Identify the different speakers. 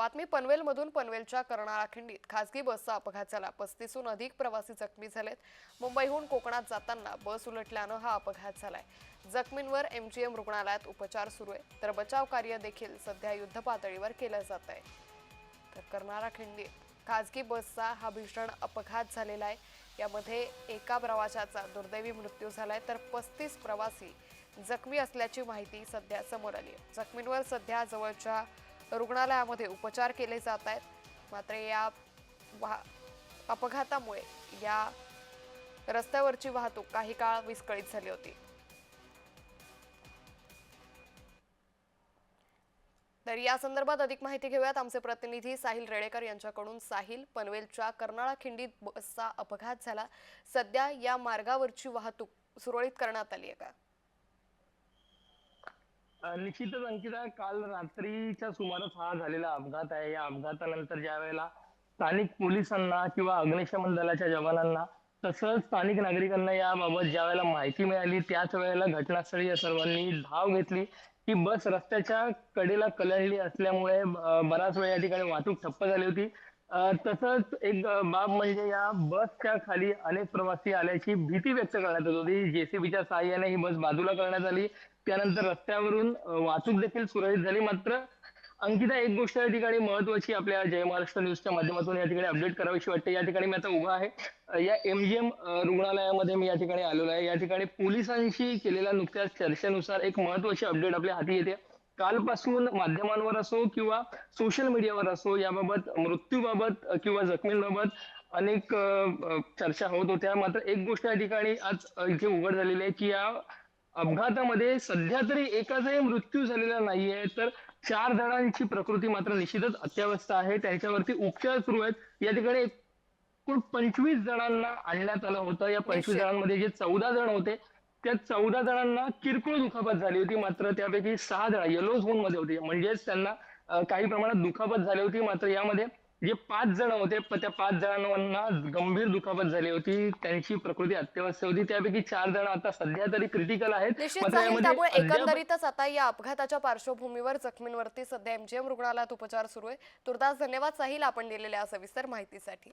Speaker 1: बातमी पनवेलमधून पनवेलच्या कर्नाळा खिंडीत. खासगी बसचा अपघात झाला पस्तीसहून अधिक प्रवासी जखमी झालेत. मुंबईहून कोकणात जाताना बस उलटल्यानं हा अपघात झालाय. जखमींवर एमजीएम रुग्णालयात उपचार सुरू आहे. तर बचाव कार्य देखील सध्या युद्धपातळीवर केलं जात आहे. तर कर्नाळा खिंडीत खासगी बसचा हा भीषण अपघात झालेला आहे. यामध्ये एका प्रवाशाचा दुर्दैवी मृत्यू झालाय. तर पस्तीस प्रवासी जखमी असल्याची माहिती सध्या समोर आली आहे. जखमींवर सध्या जवळच्या रुग्णालयामध्ये उपचार केले जात आहेत. मात्र या वाह अपघातामुळे या रस्त्यावरची वाहतूक काही काळ विस्कळीत झाली होती. तर या संदर्भात अधिक माहिती घेऊयात. आमचे प्रतिनिधी साहिल रेडेकर यांच्याकडून. साहिल पनवेलच्या कर्नाळा खिंडीत बसचा अपघात झाला. सध्या या मार्गावरची वाहतूक सुरळीत करण्यात आली आहे का?
Speaker 2: निश्चितच अंकिता काल रात्रीच्या सुमारास हा झालेला अपघात आहे. या अपघातानंतर ज्या वेळेला स्थानिक पोलिसांना किंवा अग्निशमन दलाच्या जवानांना तसंच स्थानिक नागरिकांना याबाबत ज्या वेळेला माहिती मिळाली त्याच वेळेला घटनास्थळी या सर्वांनी धाव घेतली. ही बस रस्त्याच्या कडेला कलंडली असल्यामुळे बराच वेळ या ठिकाणी वाहतूक ठप्प झाली होती. तसंच एक बाब म्हणजे या बसच्या खाली अनेक प्रवासी आल्याची भीती व्यक्त करण्यात येत होती. जेसीबीच्या सहाय्याने ही बस बाजूला करण्यात आली. त्यानंतर रस्त्यावरून वाहतूक देखील सुरळीत झाली. मात्र अंकिता एक गोष्ट या ठिकाणी महत्वाची आपल्या जय महाराष्ट्र न्यूजच्या माध्यमातून या ठिकाणी अपडेट करावीशी वाटते. या ठिकाणी मी आता उभा आहे. या एमजीएम रुग्णालयामध्ये मी या ठिकाणी आलेलो आहे. या ठिकाणी पोलिसांशी केलेल्या नुकत्याच चर्चेनुसार एक महत्वाची अपडेट आपल्या हाती येते. कालपासून माध्यमांवर असो किंवा सोशल मीडियावर असो याबाबत मृत्यूबाबत किंवा जखमींबाबत अनेक चर्चा होत होत्या. मात्र एक गोष्ट या ठिकाणी आज इथे उघड झालेली आहे की या अपघातामध्ये सध्या तरी एकाचाही मृत्यू झालेला नाहीये. तर चार जणांची प्रकृती मात्र निश्चितच अत्यावस्था आहे. त्यांच्यावरती उपचार सुरू आहेत. या ठिकाणी एकूण पंचवीस जणांना आणण्यात आलं होतं. या पंचवीस. जणांमध्ये जे चौदा जण होते त्या चौदा जणांना किरकोळ दुखापत झाली होती. मात्र त्यापैकी सहा जण येलो झोनमध्ये होते. म्हणजेच त्यांना काही प्रमाणात दुखापत झाली होती. मात्र यामध्ये जे पाच जण होते त्या पाच जणांना गंभीर दुखापत झाली होती. त्यांची प्रकृती अत्यवस्थ होती. त्यापैकी चार जण आता सध्या तरी क्रिटिकल आहेत.
Speaker 1: त्यामुळे एकंदरीतच आता या अपघाताच्या पार्श्वभूमीवर जखमींवरती सध्या एमजीएम रुग्णालयात उपचार सुरू आहे. तुर्तास धन्यवाद साहिल आपण दिलेल्या सविस्तर माहितीसाठी.